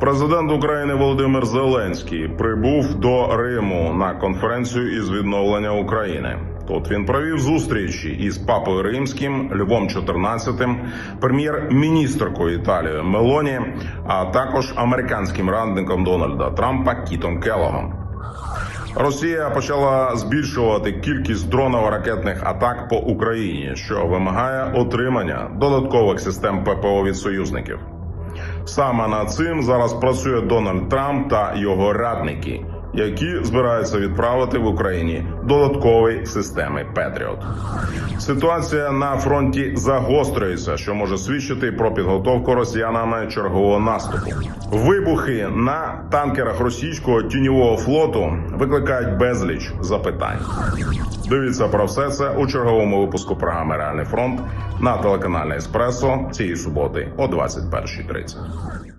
Президент України Володимир Зеленський прибув до Риму на конференцію із відновлення України. Тут він провів зустрічі із папою римським Львом XIV, прем'єр-міністркою Італії Мелоні, а також американським радником Дональда Трампа Кітом Келлогом. Росія почала збільшувати кількість дроново-ракетних атак по Україні, що вимагає отримання додаткових систем ППО від союзників. Саме над цим зараз працює Дональд Трамп та його радники, які збираються відправити в Україні додаткові системи Петріот. Ситуація на фронті загострюється, що може свідчити про підготовку росіянами чергового наступу. Вибухи на танкерах російського тіньового флоту викликають безліч запитань. Дивіться про все це у черговому випуску програми Реальний фронт на телеканалі Еспресо цієї суботи о 21.30.